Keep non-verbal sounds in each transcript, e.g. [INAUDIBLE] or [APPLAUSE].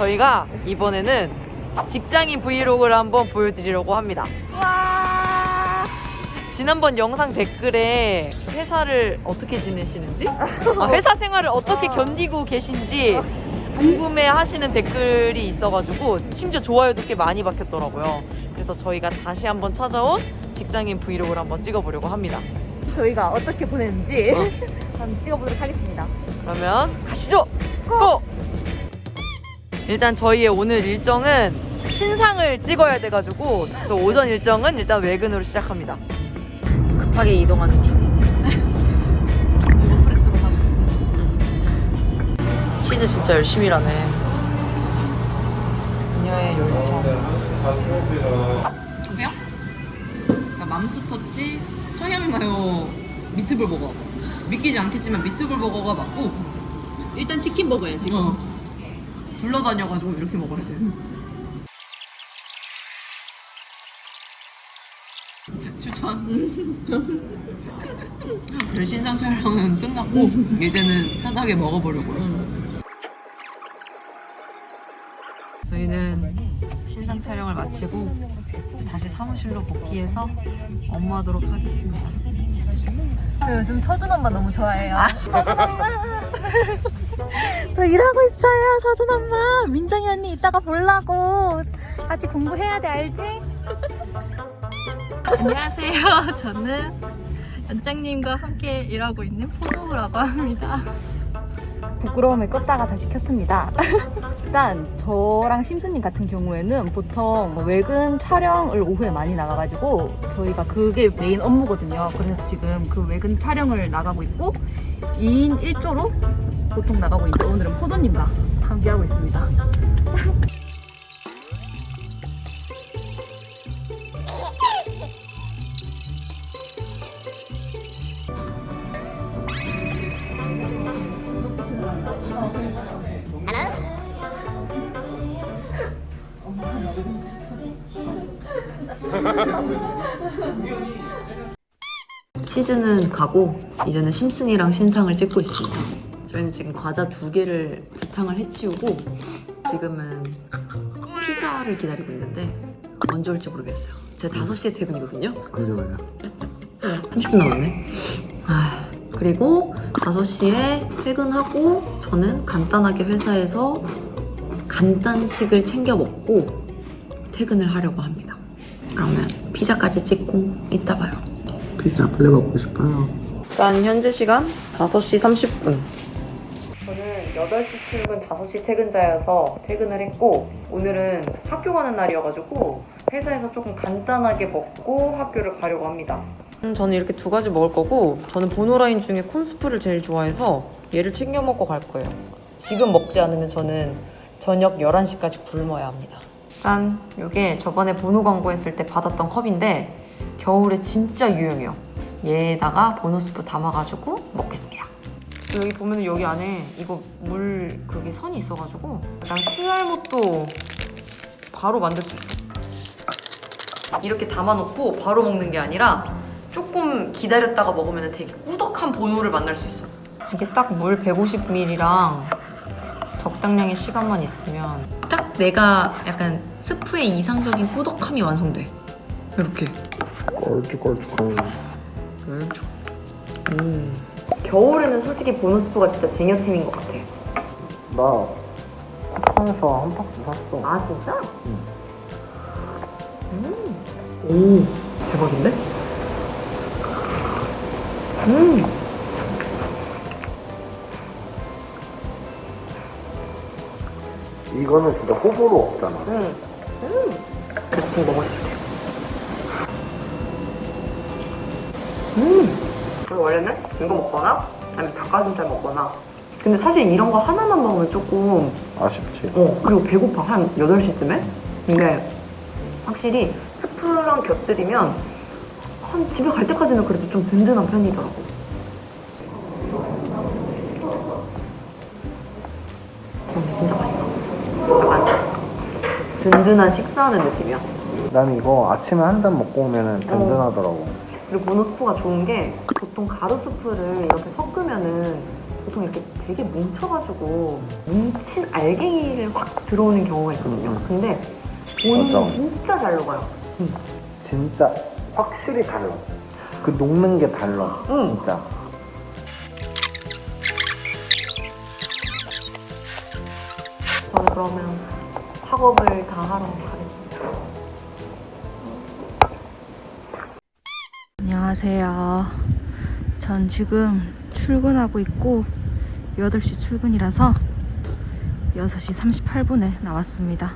저희가 이번에는 직장인 브이로그를 한번 보여드리려고 합니다. 와. 지난번 영상 댓글에 회사를 어떻게 지내시는지, 아, 회사 생활을 어떻게 견디고 계신지 궁금해 하시는 댓글이 있어가지고 심지어 좋아요도 꽤 많이 박혔더라고요. 그래서 저희가 다시 한번 찾아온 직장인 브이로그를 한번 찍어보려고 합니다. 저희가 어떻게 보냈는지 어. 한번 찍어보도록 하겠습니다. 그러면 가시죠. 고! 일단 저희의 오늘 일정은 신상을 찍어야 돼가지고 그래서 오전 일정은 일단 외근으로 시작합니다. 급하게 이동하는 중. 프레스로 가고 있습니다. 치즈 진짜 열심히 일하네. 그녀의 열정. 저요? 자, 맘스터치 청양 마요 미트볼 버거. 믿기지 않겠지만 미트볼 버거가 맞고 일단 치킨 버거야 지금. 어. 굴러다녀가지고 이렇게 먹어야 돼. 추천. 신상 촬영은 끝났고 이제는 편하게 먹어보려고요. 저희는 신상 촬영을 마치고 다시 사무실로 복귀해서 업무하도록 하겠습니다. 저 요즘 서준 엄마 너무 좋아해요. 서준 엄마. [LAUGHS] [LAUGHS] 저 일하고 있어요, 서준 엄마. 민정이 언니 이따가 보려고. 같이 공부해야 돼, 알지? [LAUGHS] 안녕하세요. 저는 연장님과 함께 일하고 있는 포도라고 합니다. 부끄러움을 껐다가 다시 켰습니다. [LAUGHS] 일단 저랑 심수님 같은 경우에는 보통 외근 촬영을 오후에 많이 나가가지고 저희가 그게 메인 업무거든요. 그래서 지금 그 외근 촬영을 나가고 있고 2인 1조로 보통 나가고 있는데 오늘은 포도님과 함께하고 있습니다. [LAUGHS] 시즌은 가고 이제는 심슨이랑 신상을 찍고 있습니다. 저희는 지금 과자 두 개를 두 탕을 해치우고 지금은 피자를 기다리고 있는데 언제 올지 모르겠어요. 제가 5시에 퇴근이거든요. 언제 와요? 30분 남았네. 아, 그리고 5시에 퇴근하고 저는 간단하게 회사에서 간단식을 챙겨 먹고 퇴근을 하려고 합니다. 그러면 피자까지 찍고 이따 봐요. 피자 빨리 먹고 싶어요. 일단 현재 시간 5시 30분. 저는 8시 출근, 5시 퇴근자여서 퇴근을 했고 오늘은 학교 가는 날이어가지고 회사에서 조금 간단하게 먹고 학교를 가려고 합니다. 음, 저는 이렇게 두 가지 먹을 거고 저는 보노라인 중에 콘스프를 제일 좋아해서 얘를 챙겨 먹고 갈 거예요. 지금 먹지 않으면 저는 저녁 11시까지 굶어야 합니다. 짠! 이게 저번에 보노 광고 했을 때 받았던 컵인데 겨울에 진짜 유용해요. 얘에다가 보너스프 담아가지고 먹겠습니다. 여기 보면 여기 안에 이거 물 그게 선이 있어가지고 약간 스알못도 바로 만들 수 있어. 이렇게 담아놓고 바로 먹는 게 아니라 조금 기다렸다가 먹으면 되게 꾸덕한 보노를 만날 수 있어. 이게 딱 물 150ml랑 적당량의 시간만 있으면 딱 내가 약간 스프의 이상적인 꾸덕함이 완성돼. 이렇게. 걸쭉걸쭉한. 왼쪽. 음. 겨울에는 솔직히 보너스프가 진짜 쟁여템인 것 같아. 나 쿠팡에서 한 박스 샀어. 아 진짜? 응. 음. 오 대박인데? 음. 이거는 진짜 호불호 없잖아. 음. 음. 그렇게 먹어줄게. 음. 그리고 원래는 이거 먹거나 아니면 닭가슴살 먹거나. 근데 사실 이런 거 하나만 먹으면 조금 아쉽지. 어, 그리고 배고파, 한 8시쯤에? 근데 확실히 스프랑 곁들이면 한 집에 갈 때까지는 그래도 좀 든든한 편이더라고. 음, 진짜 맛있어. 약간 든든한 식사하는 느낌이야. 난 이거 아침에 한 잔 먹고 오면은 든든하더라고. 그리고 보노 스프가 좋은 게 보통 가루 스프를 이렇게 섞으면은 보통 이렇게 되게 뭉쳐가지고 뭉친 알갱이를 확 들어오는 경우가 있거든요. 음. 근데 본인이 맞아. 진짜 잘 녹아요. 진짜 확실히 달라. 그 녹는 게 달라. 응. 진짜. 저는 그러면 작업을 다 하러 가겠습니다. 안녕하세요. 전 지금 출근하고 있고 8시 출근이라서 6시 38분에 나왔습니다.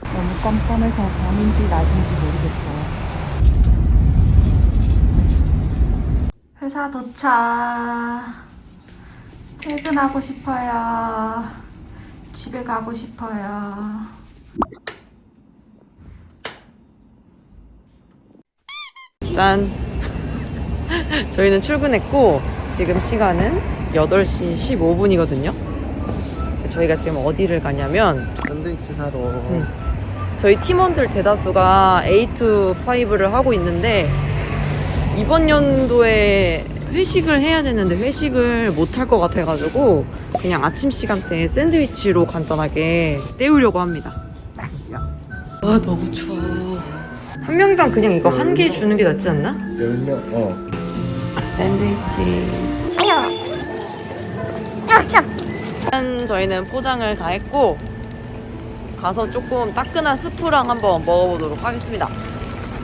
너무 깜깜해서 밤인지 낮인지 모르겠어요. 회사 도착. 퇴근하고 싶어요. 집에 가고 싶어요. 짠! 저희는 출근했고 지금 시간은 8시 15분이거든요. 저희가 지금 어디를 가냐면 샌드위치 사러. 응. 저희 팀원들 대다수가 A2-5를 하고 있는데 이번 연도에 회식을 해야 되는데 회식을 못 할 것 같아가지고 그냥 아침 시간대에 샌드위치로 간단하게 때우려고 합니다. 아 너무 추워. 한 명당 그냥 이거 한 개 주는 게 낫지 않나? 10명, 어. 샌드위치. 일단 저희는 포장을 다 했고 가서 조금 따끈한 스프랑 한번 먹어보도록 하겠습니다.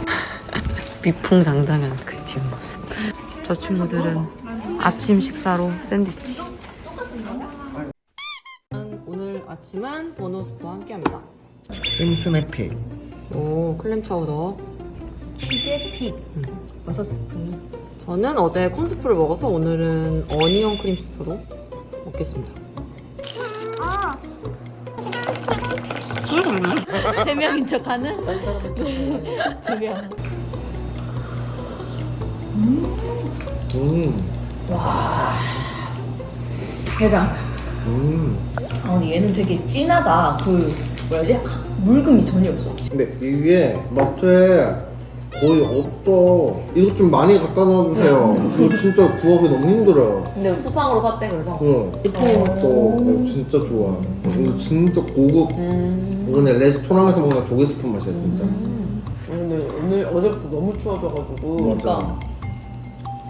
[LAUGHS] 미풍당당한 그 뒷모습. 저 친구들은 아침 식사로 샌드위치. 오늘 아침은 보노스프와 함께합니다. 슴슴해픽. 오 클램 차우더. 치즈의 픽. 버섯 스프. 저는 어제 콘스프를 먹어서 오늘은 어니언 크림 스프로 먹겠습니다. [LAUGHS] 세 명인 척 하는? 두 명. 음. 회장. 음. 아, 근데 얘는 되게 진하다. 그, 뭐라지? 물금이 전혀 없어. 근데 이게 마트에 거의 없어. 이거 좀 많이 갖다 놔주세요. 이거 진짜 구하기 너무 힘들어요. 근데 쿠팡으로 샀대 그래서. 응. 스푼도 진짜 좋아. 이거 진짜 고급. 음. 이거는 레스토랑에서 먹는 조개 스푼 맛이야 진짜. 음. 근데 오늘 어제부터 너무 추워져가지고 맞아.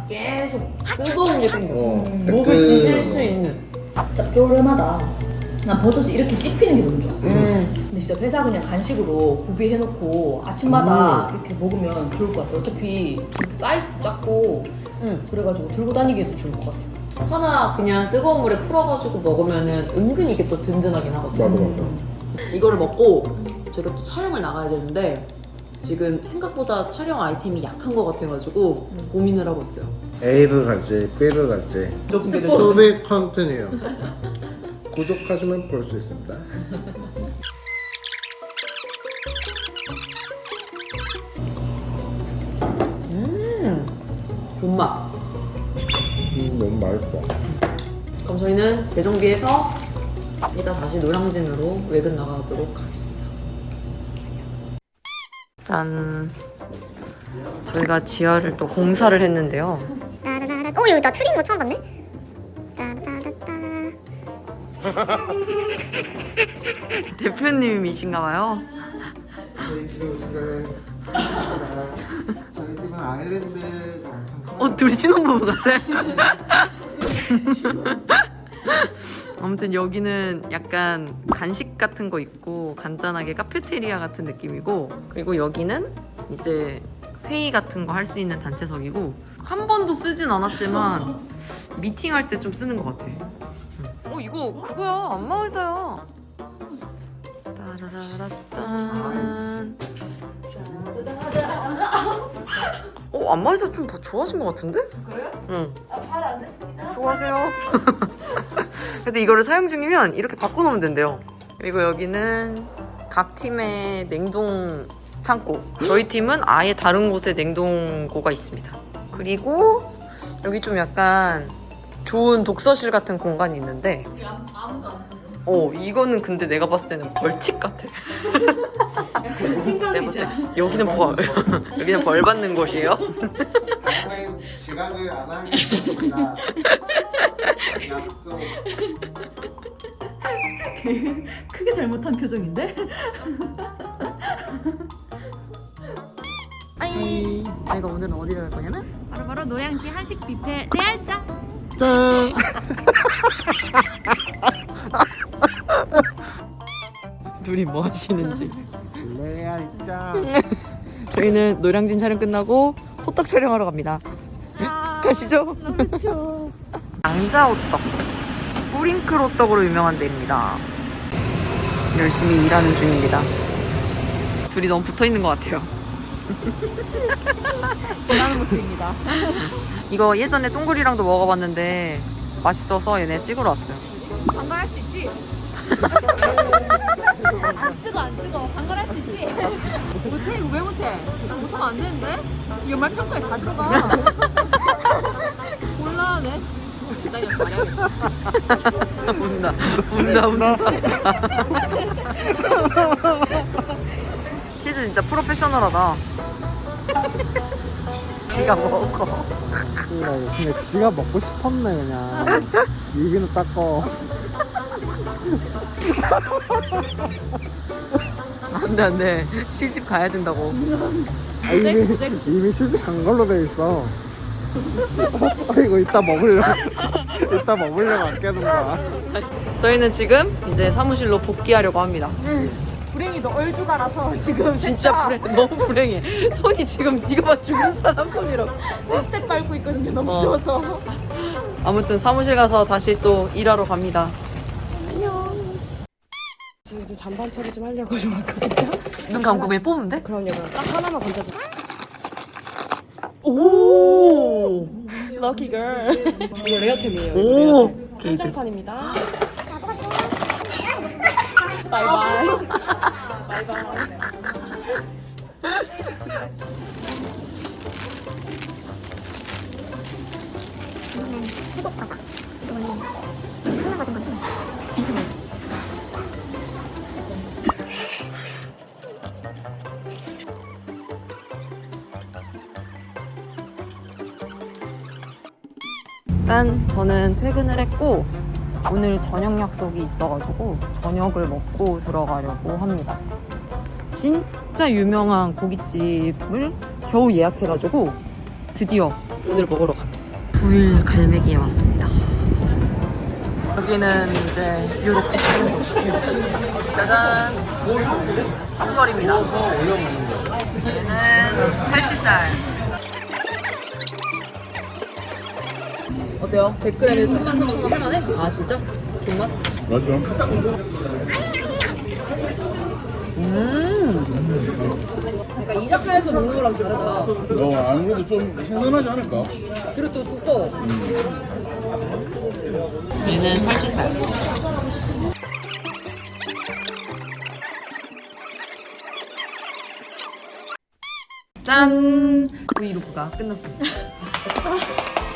계속 뜨거운 게 생겨. 어. 목을 그- 뒤질 수 있는. 짭조름하다. 난 버섯이 이렇게 씹히는 게 너무 좋아. 음. 근데 진짜 회사 그냥 간식으로 구비해놓고 아침마다 이렇게 먹으면 좋을 것 같아. 어차피 이렇게 사이즈도 작고 음. 그래가지고 들고 다니기에도 좋을 것 같아. 하나 그냥 뜨거운 물에 풀어가지고 먹으면은 은근 이게 또 든든하긴 하거든. 맞아 맞아. 이거를 먹고 제가 또 촬영을 나가야 되는데 지금 생각보다 촬영 아이템이 약한 것 같아가지고 고민을 하고 있어요. A를 갈지 B를 갈지. 조금 소비 컨텐츠예요. [LAUGHS] 구독하시면 볼 수 있습니다. 음, 존맛. 음, 너무 맛있다. 그럼 저희는 재정비해서 이따 다시 노량진으로 외근 나가도록 하겠습니다. 짠. 저희가 지하를 또 공사를 했는데요. 어, 여기 나 트린 거 처음 봤네. [LAUGHS] 대표님이신가 봐요. 저희 집에 오신 저희 집은 아일랜드가 엄청 커요. 어, 둘이 신혼부부 같아. [LAUGHS] 아무튼 여기는 약간 간식 같은 거 있고 간단하게 카페테리아 같은 느낌이고 그리고 여기는 이제 회의 같은 거 할 수 있는 단체석이고 한 번도 쓰진 않았지만 미팅할 때 좀 쓰는 것 같아. 어 이거 그거야 안마 의자야. 따라라라딴. 어 안마 의자 좀 좋아진 것 같은데? 그래요? 응. 아팔안 됐습니다. 수고하세요. [LAUGHS] 그래서 이거를 사용 중이면 이렇게 바꿔놓으면 된대요. 그리고 여기는 각 팀의 냉동 창고. 저희 팀은 아예 다른 곳에 냉동고가 있습니다. 그리고 여기 좀 약간 좋은 독서실 같은 공간이 있는데. 어, 이거는 근데 내가 봤을 때는 벌칙 같아. 생각 내보세요. 여기는 벌 [LAUGHS] 여기는 벌 받는 곳이에요? 지각을 안 하겠습니다. 약속. 크게 잘못한 표정인데? 아이 저희가 오늘은 어디로 갈 거냐면 바로바로 노량진 한식 뷔페 레알 짱. 짠. [LAUGHS] 둘이 뭐 하시는지. 레알짱. 저희는 노량진 촬영 끝나고 호떡 촬영하러 갑니다. 가시죠. [LAUGHS] 양자 호떡. 뿌링클 호떡으로 유명한 데입니다. 열심히 일하는 중입니다. 둘이 너무 붙어 있는 것 같아요. 원하는 모습입니다. 이거 예전에 동글이랑도 먹어봤는데 맛있어서 얘네 찍으러 왔어요. 반갈할 수 있지? 안 뜨거 안 뜨거 반갈할 수 있지? 못해 이거 왜 못해? 못하면 안 되는데? 연말 평가에 다 들어가 곤란하네 말해야겠다 운다, 운다, 운다. 치즈 진짜 프로페셔널하다. 지가 먹어. 그냥 지가 먹고 싶었네 그냥. 유기는 닦어. 안 돼 안 돼 시집 가야 된다고. 아, 이미 이미 시집 간 걸로 돼 있어. 아, 이거 이따 먹으려고 이따 먹으려고 안 깨는 거야. 저희는 지금 이제 사무실로 복귀하려고 합니다. 불행히 너 얼주가라서 지금 [LAUGHS] 진짜 불행, 너무 불행해. 손이 지금 네가 봐 죽은 사람 손이라고. 지금 스텝 밟고 있거든요. 너무 어. 추워서. 아무튼 사무실 가서 다시 또 일하러 갑니다. 지금 잔반 처리 좀 하려고 좀 왔거든요. 눈 감고 왜 뽑는데? 그럼요, 그럼 딱 하나만 건져주세요. 오. 럭키 걸. 이거 레어템이에요. 오. 레어템. 한정판입니다. 바이바이. 바이바이. 일단 저는 퇴근을 했고 오늘 저녁 약속이 있어가지고 저녁을 먹고 들어가려고 합니다. 진짜 유명한 고깃집을 겨우 예약해가지고 드디어 오늘 먹으러 갑니다. 불 갈매기에 왔습니다. 여기는 이제 이렇게 하는 곳이에요. 짜잔! 한설입니다. 얘는 살치살. 어때요? 100g에 33,000원 할만해? 아 진짜? 정말? 맞죠. 음. 그러니까 이자카야에서 먹는 거랑 다르다 너 아무래도 좀 신선하지 않을까? 그리고 또 두꺼워 얘는 살치살. 짠! 브이로그가 끝났습니다. [LAUGHS]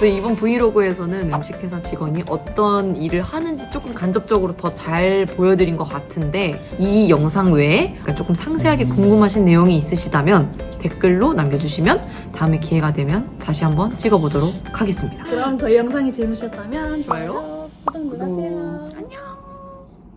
네, 이번 브이로그에서는 음식회사 직원이 어떤 일을 하는지 조금 간접적으로 더 잘 보여드린 것 같은데 이 영상 외에 조금 상세하게 궁금하신 내용이 있으시다면 댓글로 남겨주시면 다음에 기회가 되면 다시 한번 찍어보도록 하겠습니다. 그럼 저희 영상이 재밌으셨다면 좋아요.